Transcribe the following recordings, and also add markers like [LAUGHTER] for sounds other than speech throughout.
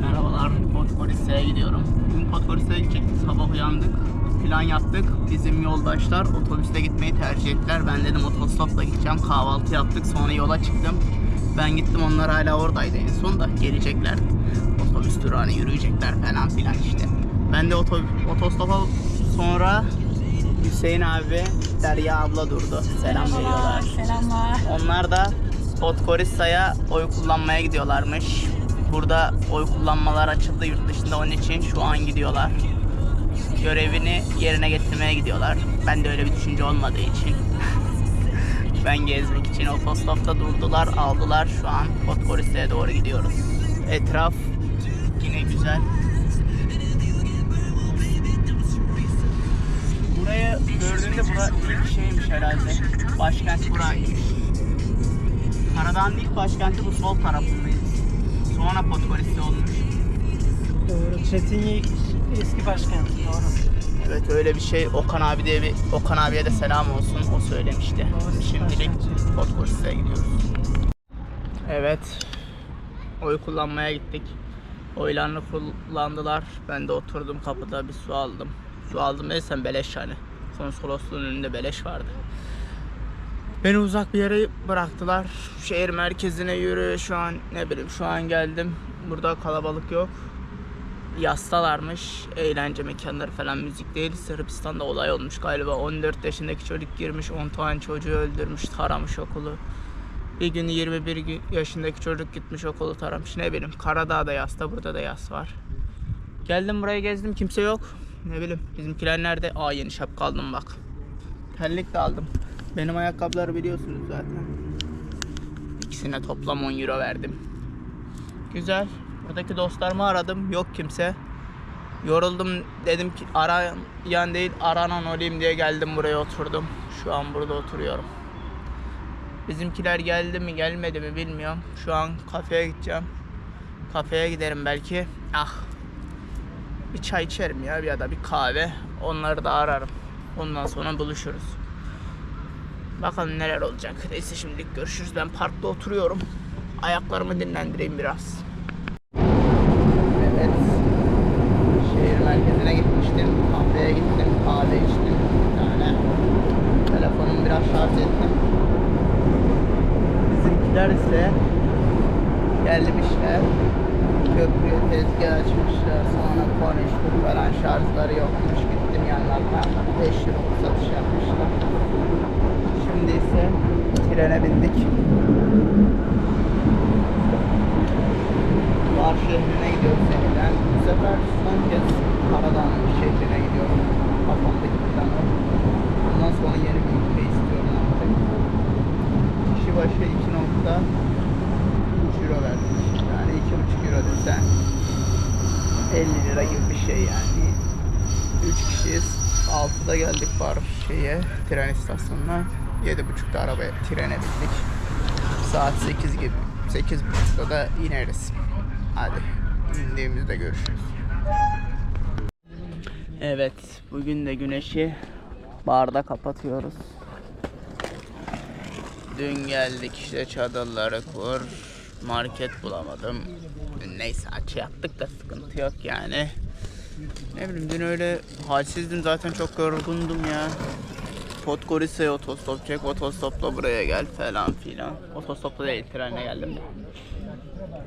Merhabalar, Podgorica'ya gidiyorum. Bugün Podgorica'ya gidecektik, sabah uyandık. Plan yaptık. Bizim yoldaşlar otobüste gitmeyi tercih ettiler. Ben dedim otostopla gideceğim. Kahvaltı yaptık, sonra yola çıktım. Ben gittim, onlar hala oradaydı en son da gelecekler. Otobüs durağına yürüyecekler falan filan işte. Ben de oto, otostopa sonra Hüseyin abi, Derya abla durdu. Selam veriyorlar. Selamlar. Onlar da Podgorica'ya oy kullanmaya gidiyorlarmış. Burada oy kullanmalar açıldı yurt dışında onun için şu an gidiyorlar. Görevini yerine getirmeye gidiyorlar. Ben de öyle bir düşünce olmadığı için. [LAUGHS] ben gezmek için otostopta durdular, aldılar. Şu an Podgorica'ya doğru gidiyoruz. Etraf yine güzel. Burayı gördüğünde bura ilk şeymiş herhalde. Başkent buraymış. Karadağ'ın ilk başkenti bu sol tarafındayız. Sonra Podgorica olmuş. Doğru. Çetinye eski başkent. Doğru. Evet öyle bir şey. Okan abi diye bir Okan abiye de selam olsun. O söylemişti. Doğru, Şimdilik. Podgorica'ya gidiyoruz. Evet. Oy kullanmaya gittik. Oylarını kullandılar. Ben de oturdum kapıda bir su aldım. Su aldım desem beleş hani. Konsolosluğun önünde beleş vardı. Beni uzak bir yere bıraktılar. Şehir merkezine yürü. Şu an ne bileyim şu an geldim. Burada kalabalık yok. Yastalarmış. Eğlence mekanları falan müzik değil. Sırbistan'da olay olmuş galiba. 14 yaşındaki çocuk girmiş 10 tane çocuğu öldürmüş, taramış okulu. Bir gün 21 gü- yaşındaki çocuk gitmiş okulu taramış. Ne bileyim Karadağ'da yasta burada da yas var. Geldim buraya gezdim kimse yok. Ne bileyim bizimkiler nerede? Aa yeni şapka aldım bak. Terlik de aldım. Benim ayakkabıları biliyorsunuz zaten. İkisine toplam 10 euro verdim. Güzel. Buradaki dostlarımı aradım. Yok kimse. Yoruldum dedim ki arayan değil aranan olayım diye geldim buraya oturdum. Şu an burada oturuyorum. Bizimkiler geldi mi gelmedi mi bilmiyorum. Şu an kafeye gideceğim. Kafeye giderim belki. Ah. Bir çay içerim ya ya da bir kahve. Onları da ararım. Ondan sonra buluşuruz. Bakalım neler olacak. Neyse şimdilik görüşürüz. Ben parkta oturuyorum. Ayaklarımı dinlendireyim biraz. Evet. Şehir merkezine gitmiştim. Kafeye gittim. Kahve içtim. Tane. Telefonumu biraz şarj ettim. Bizimkiler ise gelmişler. Köprüye tezgah açmışlar. Sonra konuştuk falan şarjları yokmuş. Gittim yanlarına. 5 euro satış yapmışlar. Şimdi ise trene bindik. Var şehrine gidiyoruz yeniden. Bu sefer son kez Karadağ şehrine gidiyorum. Kafamdaki planı. Bundan sonra yeni bir ülke istiyorum artık. Kişi başı 2.3 euro verdik. Yani 2.5 euro desen 50 lira gibi bir şey yani. 3 kişiyiz. 6'da geldik bar şeye, tren istasyonuna. 7.30'da arabaya trene bindik. Saat 8 gibi. 8.30'da da ineriz. Hadi indiğimizde görüşürüz. Evet, bugün de güneşi barda kapatıyoruz. Dün geldik işte çadırları kur. Market bulamadım. Neyse açı yaptık da sıkıntı yok yani. Ne bileyim dün öyle halsizdim zaten çok yorgundum ya. Podgorica'ya otostop çek, otostopla buraya gel falan filan. Otostopla değil, trenle geldim.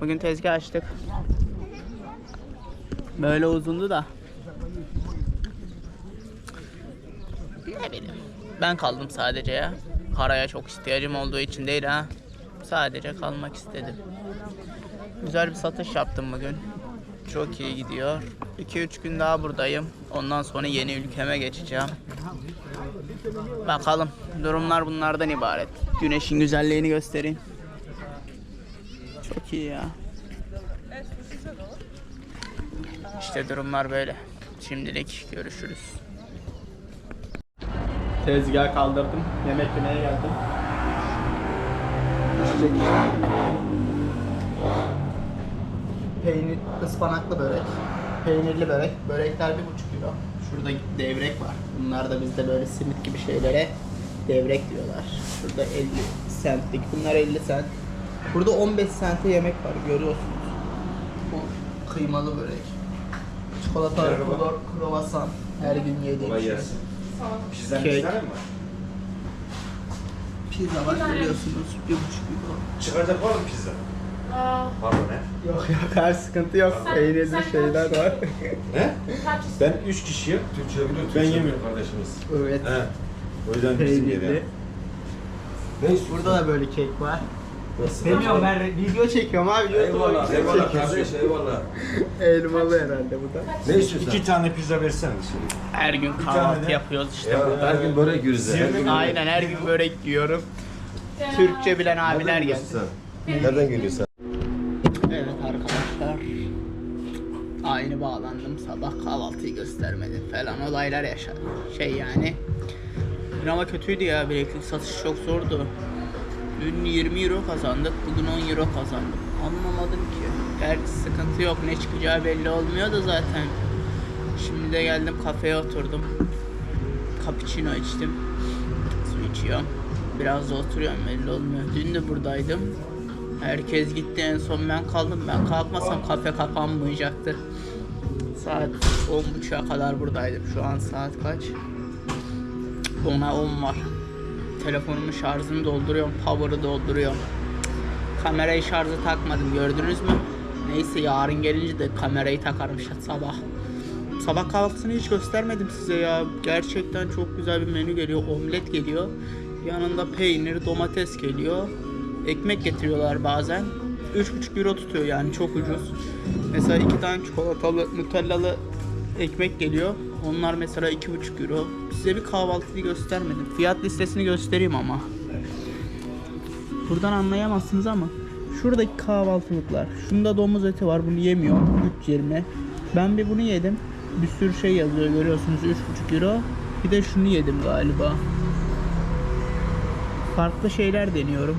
Bugün tezgah açtık. Böyle uzundu da. Ne bileyim. Ben kaldım sadece ya. Paraya çok ihtiyacım olduğu için değil ha. Sadece kalmak istedim. Güzel bir satış yaptım bugün. Çok iyi gidiyor. 2-3 gün daha buradayım. Ondan sonra yeni ülkeme geçeceğim. Bakalım. Durumlar bunlardan ibaret. Güneşin güzelliğini göstereyim. Çok iyi ya. İşte durumlar böyle. Şimdilik görüşürüz. Tezgah kaldırdım. Yemek yemeye geldim. Peynir, ıspanaklı börek. Peynirli börek. Börekler bir buçuk kilo. Şurada devrek var. Bunlar da bizde böyle simit gibi şeylere devrek diyorlar. Şurada 50 centlik. Bunlar 50 cent. Burada 15 sente yemek var görüyorsunuz. kıymalı börek. Çikolatalı Merhaba. kro- kruvasan. Her gün yediğim şey. Pizza mi? Pizza var biliyorsunuz. Bir buçuk euro. Çıkacak var mı pizza? Pardon ne? Yok yok her sıkıntı yok. Peynirli şeyler var. Ne? Ben 3 kişiyim. Türkçe biliyor, Ben Türkçe yemiyorum biliyor. kardeşimiz. evet. He. O yüzden bizim Peynirli. yedim. Ne istiyorsun? Burada da böyle kek var. Nasıl? Bilmiyorum ben video çekiyorum abi. YouTube'a Eyvallah, video eyvallah çekiyorum. kardeş, eyvallah. [LAUGHS] Elmalı herhalde bu da. Ne istiyorsun? İki tane pizza versene şimdi. Her gün tane kahvaltı de- yapıyoruz işte Ya, burada. her gün börek yiyoruz ya. Her gün Aynen her gün börek yiyorum. Türkçe bilen abiler geldi. sen? Nereden geliyorsun Aynı bağlandım sabah kahvaltıyı göstermedim falan olaylar yaşadım. Şey yani. Dün ama kötüydü ya bileklik satış çok zordu. Dün 20 euro kazandık bugün 10 euro kazandık. Anlamadım ki. Gerçi sıkıntı yok ne çıkacağı belli olmuyor da zaten. Şimdi de geldim kafeye oturdum. Cappuccino içtim. Su içiyorum. Biraz da oturuyorum belli olmuyor. Dün de buradaydım. Herkes gitti en son ben kaldım. Ben kalkmasam kafe kapanmayacaktı. Saat 10.30'a kadar buradaydım. Şu an saat kaç? 10'a 10 var. Telefonumun şarjını dolduruyorum. Power'ı dolduruyorum. Kamerayı şarja takmadım gördünüz mü? Neyse yarın gelince de kamerayı takarım şa- sabah. Sabah kahvaltısını hiç göstermedim size ya. Gerçekten çok güzel bir menü geliyor. Omlet geliyor. Yanında peynir, domates geliyor. Ekmek getiriyorlar bazen. 3,5 euro tutuyor yani çok ucuz. Mesela iki tane çikolatalı, nutellalı ekmek geliyor. Onlar mesela 2,5 euro. Size bir kahvaltıyı göstermedim. Fiyat listesini göstereyim ama. Buradan anlayamazsınız ama şuradaki kahvaltılıklar. Şunda domuz eti var. Bunu yemiyorum. 3.20. Ben bir bunu yedim. Bir sürü şey yazıyor görüyorsunuz 3.5 euro. Bir de şunu yedim galiba. Farklı şeyler deniyorum.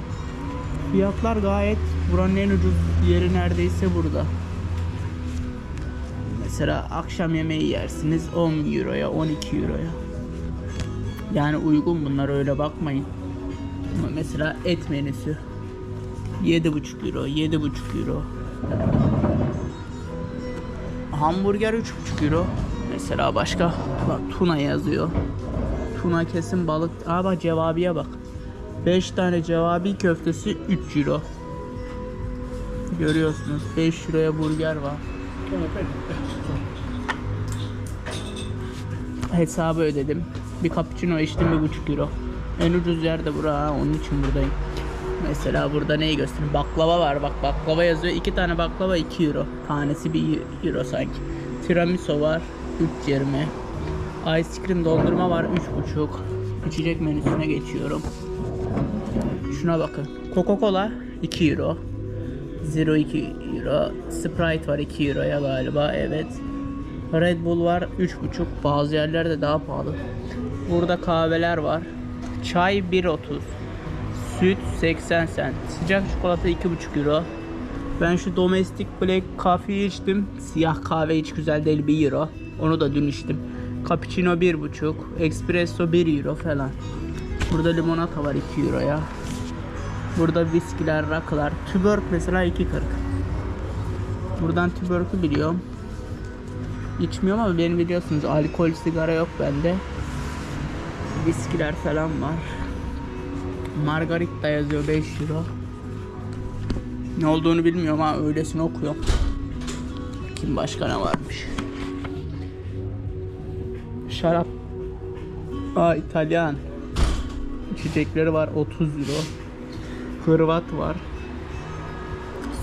Fiyatlar gayet buranın en ucuz yeri neredeyse burada. Mesela akşam yemeği yersiniz 10 euroya 12 euroya. Yani uygun bunlar öyle bakmayın. Ama mesela et menüsü 7,5 euro, 7,5 euro. Hamburger 3,5 euro. Mesela başka bak tuna yazıyor. Tuna kesin balık. Aa bak cevabiye bak. 5 tane cevabi köftesi 3 euro. Görüyorsunuz 5 euroya burger var. Hesabı ödedim. Bir cappuccino içtim 1,5 euro. En ucuz yer de bura onun için buradayım. Mesela burada neyi göstereyim? Baklava var bak baklava yazıyor. 2 tane baklava 2 euro. Tanesi 1 euro sanki. Tiramisu var 3.20. Ice cream dondurma var 3.5. İçecek menüsüne geçiyorum. Şuna bakın. Coca-Cola 2 euro. Zero 2 euro. Sprite var 2 euroya galiba evet. Red Bull var 3.5. Bazı yerlerde daha pahalı. Burada kahveler var. Çay 1.30. Süt 80 cent. Sıcak çikolata 2.5 euro. Ben şu domestic black coffee içtim. Siyah kahve hiç güzel değil 1 euro. Onu da dün içtim. Cappuccino 1.5. Espresso 1 euro falan. Burada limonata var 2 euroya. Burada viskiler, rakılar. Tübörk mesela 2.40. Buradan tübörkü biliyorum. İçmiyorum ama benim biliyorsunuz alkol sigara yok bende. Viskiler falan var. Margarita yazıyor 5 euro. Ne olduğunu bilmiyorum ama öylesine okuyorum. Kim başka ne varmış? Şarap. Aa İtalyan. İçecekleri var 30 euro. Hırvat var.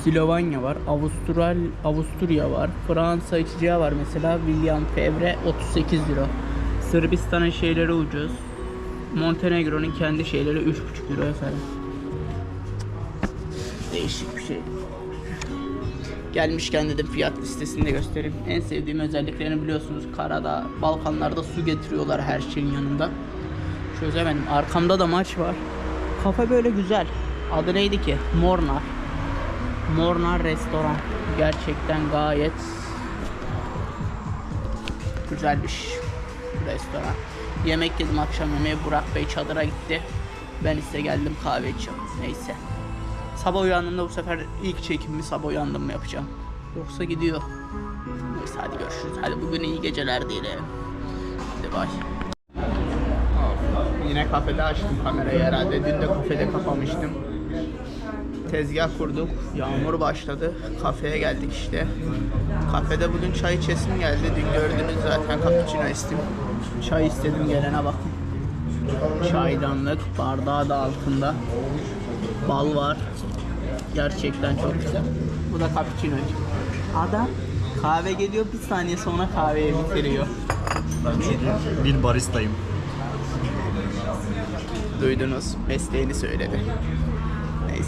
Slovanya var, Avustral, Avusturya var, Fransa içeceği var mesela William Fevre 38 euro. Sırbistan'ın şeyleri ucuz. Montenegro'nun kendi şeyleri 3,5 euro falan. Değişik bir şey. Gelmişken dedim fiyat listesini de göstereyim. En sevdiğim özelliklerini biliyorsunuz. Karada, Balkanlarda su getiriyorlar her şeyin yanında. Çözemedim. Arkamda da maç var. Kafe böyle güzel. Adı neydi ki? Mornar. Mornar Restoran. Gerçekten gayet güzel bir ş- restoran. Yemek yedim akşam yemeği. Burak Bey çadıra gitti. Ben ise geldim kahve içiyorum. Neyse. Sabah uyandığımda bu sefer ilk çekimimi sabah uyandım mı yapacağım. Yoksa gidiyor. Neyse hadi görüşürüz. Hadi bugün iyi geceler diyelim. Hadi bay. Yine kafede açtım kamerayı herhalde. Dün de kafede kapamıştım. Tezgah kurduk. Yağmur başladı. Kafeye geldik işte. Kafede bugün çay içesim geldi. Dün gördünüz zaten cappuccino içtim. Çay istedim gelene bakın. Çaydanlık, bardağı da altında. Bal var. Gerçekten çok güzel. Bu da cappuccino. Adam kahve geliyor bir saniye sonra kahveyi bitiriyor. Bir baristayım. Duydunuz. Mesleğini söyledi.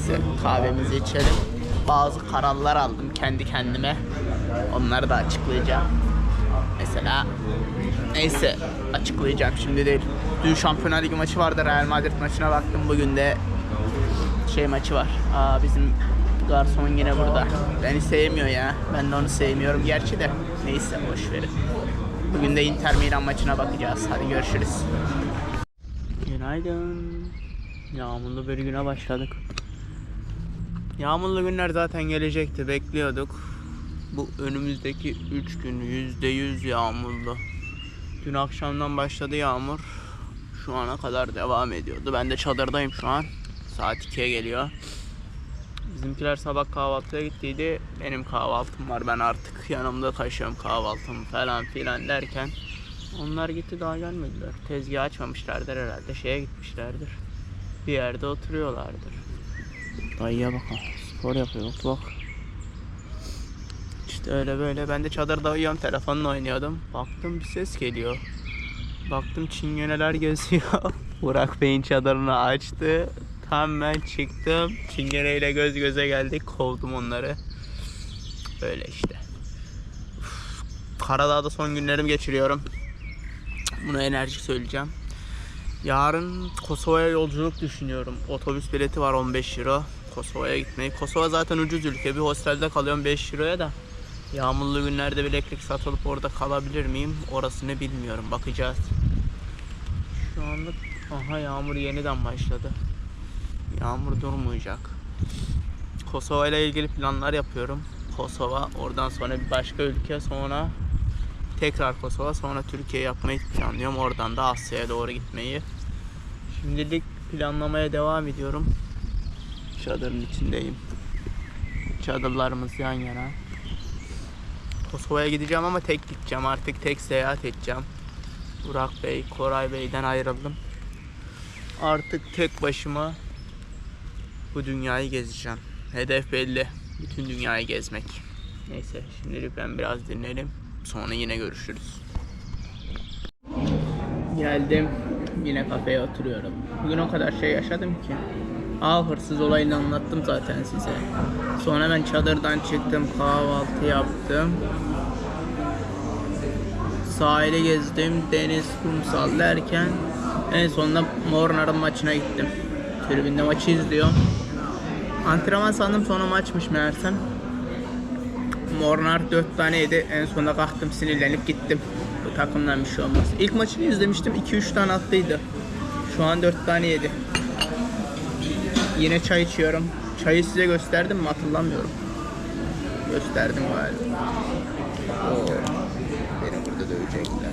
Neyse kahvemizi içelim. Bazı kararlar aldım kendi kendime. Onları da açıklayacağım. Mesela neyse açıklayacağım şimdi değil. Dün Şampiyonlar Ligi maçı vardı. Real Madrid maçına baktım. Bugün de şey maçı var. Aa, bizim garson yine burada. Beni sevmiyor ya. Ben de onu sevmiyorum gerçi de. Neyse boş verin. Bugün de Inter Milan maçına bakacağız. Hadi görüşürüz. Günaydın. Yağmurlu bir güne başladık. Yağmurlu günler zaten gelecekti. Bekliyorduk. Bu önümüzdeki 3 gün %100 yağmurlu. Dün akşamdan başladı yağmur. Şu ana kadar devam ediyordu. Ben de çadırdayım şu an. Saat 2'ye geliyor. Bizimkiler sabah kahvaltıya gittiydi. Benim kahvaltım var. Ben artık yanımda taşıyorum kahvaltımı falan filan derken onlar gitti daha gelmediler. Tezgah açmamışlardır herhalde. Şeye gitmişlerdir. Bir yerde oturuyorlardır. Dayıya bakalım. Spor yapıyor. Bak bak. İşte öyle böyle. Ben de çadırda uyuyorum. Telefonla oynuyordum. Baktım bir ses geliyor. Baktım çingeneler geziyor. [LAUGHS] Burak Bey'in çadırını açtı. Tam ben çıktım. Çingeneyle göz göze geldik. Kovdum onları. Böyle işte. Uf, Karadağ'da son günlerimi geçiriyorum. Buna enerji söyleyeceğim. Yarın Kosova'ya yolculuk düşünüyorum. Otobüs bileti var 15 euro. Kosova'ya gitmeyi. Kosova zaten ucuz ülke. Bir hostelde kalıyorum 5 euroya da. Yağmurlu günlerde bileklik satılıp orada kalabilir miyim? Orasını bilmiyorum. Bakacağız. Şu anlık aha yağmur yeniden başladı. Yağmur durmayacak. Kosova ile ilgili planlar yapıyorum. Kosova, oradan sonra bir başka ülke, sonra tekrar Kosova sonra Türkiye yapmayı planlıyorum. Oradan da Asya'ya doğru gitmeyi. Şimdilik planlamaya devam ediyorum. Çadırın içindeyim. Çadırlarımız yan yana. Kosova'ya gideceğim ama tek gideceğim artık tek seyahat edeceğim. Burak Bey, Koray Bey'den ayrıldım. Artık tek başıma bu dünyayı gezeceğim. Hedef belli. Bütün dünyayı gezmek. Neyse şimdilik ben biraz dinlerim. Sonra yine görüşürüz. Geldim. Yine kafeye oturuyorum. Bugün o kadar şey yaşadım ki. Aa hırsız olayını anlattım zaten size. Sonra ben çadırdan çıktım, kahvaltı yaptım. Sahili gezdim, deniz, kumsal derken en sonunda Mornar'ın maçına gittim. Tribünde maçı izliyorum. Antrenman sandım sonra maçmış meğersem. Mornar 4 tane yedi. En sonunda kalktım sinirlenip gittim. Bu takımdan bir şey olmaz. İlk maçını izlemiştim. 2-3 tane attıydı. Şu an 4 tane yedi. Yine çay içiyorum. Çayı size gösterdim mi hatırlamıyorum. Gösterdim galiba. Oo. Beni burada dövecekler.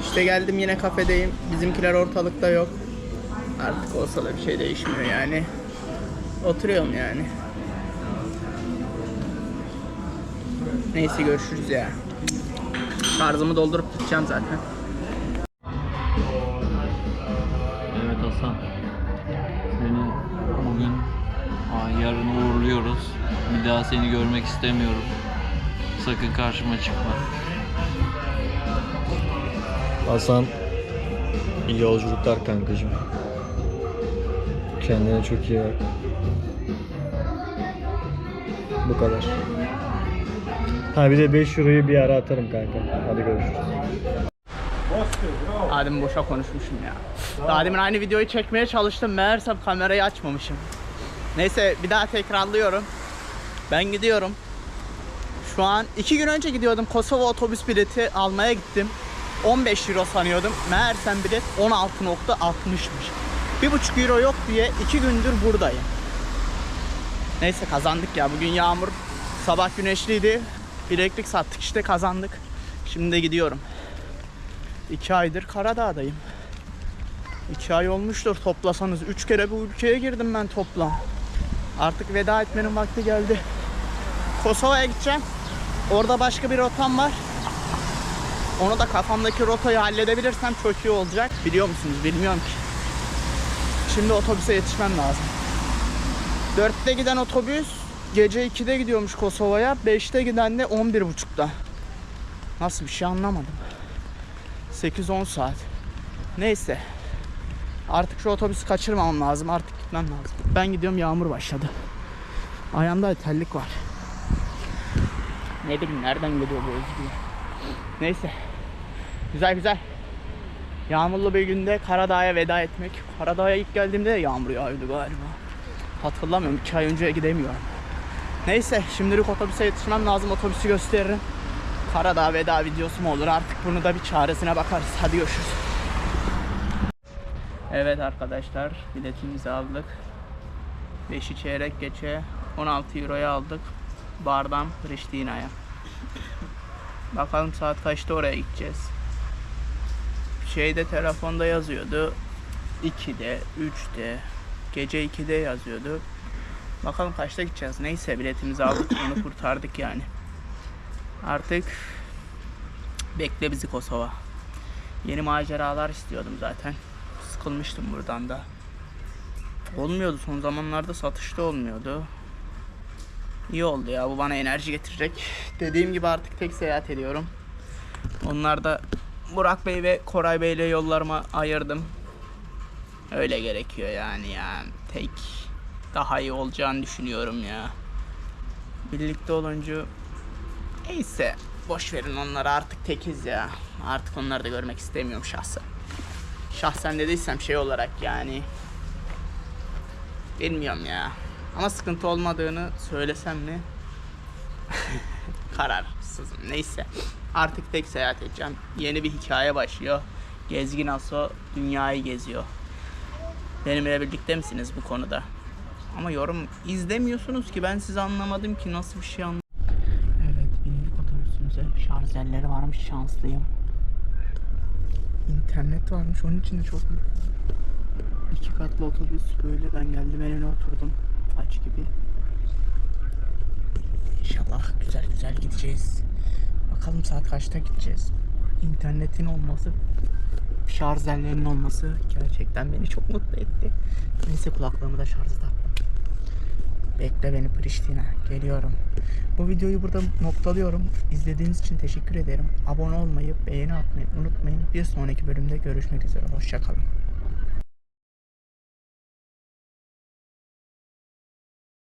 İşte geldim yine kafedeyim. Bizimkiler ortalıkta yok. Artık olsa da bir şey değişmiyor yani. Oturuyorum yani. Neyse görüşürüz ya. Şarjımı doldurup gideceğim zaten. Uğurluyoruz. Bir daha seni görmek istemiyorum. Sakın karşıma çıkma. Hasan iyi yolculuklar kankacığım. Kendine çok iyi bak. Bu kadar. Ha bir de 5 euroyu bir ara atarım kanka. Hadi görüşürüz. Demin boşa konuşmuşum ya. Daha demin aynı videoyu çekmeye çalıştım. Meğersem kamerayı açmamışım. Neyse bir daha tekrarlıyorum. Ben gidiyorum. Şu an iki gün önce gidiyordum. Kosova otobüs bileti almaya gittim. 15 euro sanıyordum. Meğersem bilet 16.60'mış. Bir buçuk euro yok diye iki gündür buradayım. Neyse kazandık ya. Bugün yağmur Sabah güneşliydi. Bileklik sattık işte kazandık. Şimdi de gidiyorum. İki aydır Karadağ'dayım. İki ay olmuştur toplasanız. Üç kere bu ülkeye girdim ben toplam. Artık veda etmenin vakti geldi. Kosova'ya gideceğim. Orada başka bir rotam var. Onu da kafamdaki rotayı halledebilirsem çok iyi olacak. Biliyor musunuz? Bilmiyorum ki. Şimdi otobüse yetişmem lazım. 4'te giden otobüs gece 2'de gidiyormuş Kosova'ya. 5'te giden de 11.30'da. Nasıl bir şey anlamadım. 8-10 saat. Neyse. Artık şu otobüsü kaçırmamam lazım. Artık gitmem lazım. Ben gidiyorum yağmur başladı. Ayağımda terlik var. Ne bileyim nereden geliyor bu özgür. Neyse. Güzel güzel. Yağmurlu bir günde Karadağ'a veda etmek. Karadağ'a ilk geldiğimde de yağmur yağıyordu galiba. Hatırlamıyorum. 2 ay önce gidemiyorum. Neyse şimdilik otobüse yetişmem lazım. Otobüsü gösteririm. Karadağ veda videosu mu olur artık bunu da bir çaresine bakarız. Hadi görüşürüz. Evet arkadaşlar biletimizi aldık. 5'i çeyrek geçe 16 euroya aldık. Bardan Priştina'ya. Bakalım saat kaçta oraya gideceğiz. Şeyde telefonda yazıyordu. 2'de, 3'te, gece 2'de yazıyordu. Bakalım kaçta gideceğiz. Neyse biletimizi aldık. Onu kurtardık yani. Artık bekle bizi Kosova. Yeni maceralar istiyordum zaten. Sıkılmıştım buradan da. Olmuyordu son zamanlarda satışta olmuyordu. İyi oldu ya bu bana enerji getirecek. Dediğim gibi artık tek seyahat ediyorum. Onlar da Burak Bey ve Koray Bey ile yollarıma ayırdım. Öyle gerekiyor yani ya. Tek daha iyi olacağını düşünüyorum ya. Birlikte olunca neyse boş verin onları artık tekiz ya. Artık onları da görmek istemiyorum şahsen. Şahsen dediysem şey olarak yani bilmiyorum ya. Ama sıkıntı olmadığını söylesem mi? [LAUGHS] Kararsızım. Neyse. Artık tek seyahat edeceğim. Yeni bir hikaye başlıyor. Gezgin Aso dünyayı geziyor. Benimle birlikte misiniz bu konuda? Ama yorum izlemiyorsunuz ki ben sizi anlamadım ki nasıl bir şey anlamadım. Evet bindik otobüsümüze. Şarjelleri varmış şanslıyım. İnternet varmış onun için de çok İki katlı otobüs böyle ben geldim önüne oturdum. Aç gibi. İnşallah güzel güzel gideceğiz. Bakalım saat kaçta gideceğiz. İnternetin olması, şarjellerinin olması gerçekten beni çok mutlu etti. Neyse kulaklığımı da taktım. Bekle beni Priştina. Geliyorum. Bu videoyu burada noktalıyorum. İzlediğiniz için teşekkür ederim. Abone olmayı, beğeni atmayı unutmayın. Bir sonraki bölümde görüşmek üzere. Hoşçakalın.